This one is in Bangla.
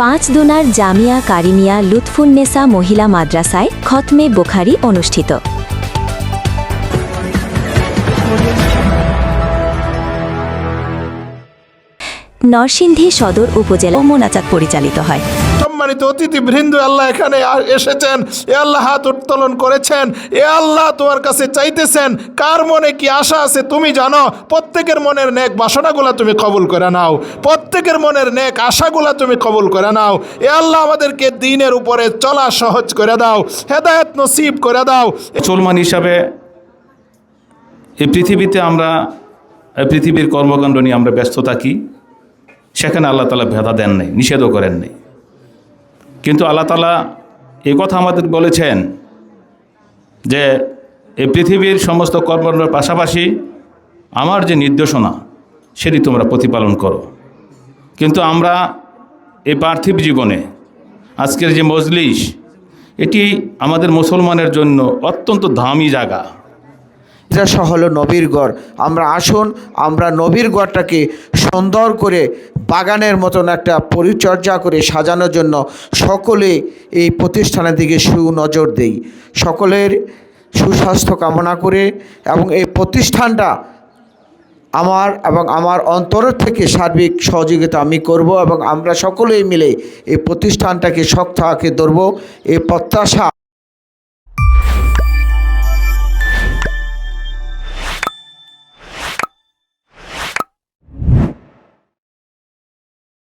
পাঁচ দোনার জামিয়া কারিমিয়া লুৎফুন্নেসা মহিলা মাদ্রাসায় খতমে বোখারি অনুষ্ঠিত। নরসিংদী সদর উপজেলা মোনাচাঁদ পরিচালিত হয়। সম্মানিত অতিথি বৃন্দ, আল্লাহ এখানে এসেছেন। এ আল্লাহ হাত উত্তোলন করেছেন। এ আল্লাহ তোমার কাছে চাইতেছেন, কার মনে কি আশা আছে তুমি জানো? প্রত্যেকের মনের নেক বাসনাগুলা তুমি কবুল করে নাও। প্রত্যেকের মনের নেক আশাগুলা তুমি কবুল করে নাও। এ আল্লাহ আমাদেরকে দিনের উপরে চলা সহজ করে দাও, হেদায়েত নসিব করে দাও। মুসলমান হিসাবে এই পৃথিবীতে আমরা পৃথিবীর কর্মকাণ্ড নিয়ে আমরা ব্যস্ত থাকি। সেখানে আল্লাহ তালা ভেদা দেন নাই, নিষেধও করেন নাই। কিন্তু আল্লাহ তালা এ কথা আমাদের বলেছেন যে এই পৃথিবীর সমস্ত কর্মের পাশাপাশি আমার যে নির্দেশনা, সেটি তোমরা প্রতিপালন করো। কিন্তু আমরা এই পার্থিব জীবনে, আজকের যে মজলিস, এটি আমাদের মুসলমানের জন্য অত্যন্ত দামি জায়গা। মাদ্রাসা হলো নবীর গড় আমরা আসুন, আমরা নবীর গড়টাকে সুন্দর করে বাগানের মতন একটা পরিচর্যা করে সাজানোর জন্য সকলে এই প্রতিষ্ঠানের দিকে সুনজর দেই। সকলের সুস্বাস্থ্য কামনা করে এবং এই প্রতিষ্ঠানটা আমার এবং আমার অন্তরের থেকে সার্বিক সহযোগিতা আমি করব এবং আমরা সকলেই মিলে এই প্রতিষ্ঠানটাকে শক্ত হাতে ধরব। এই প্রত্যাশা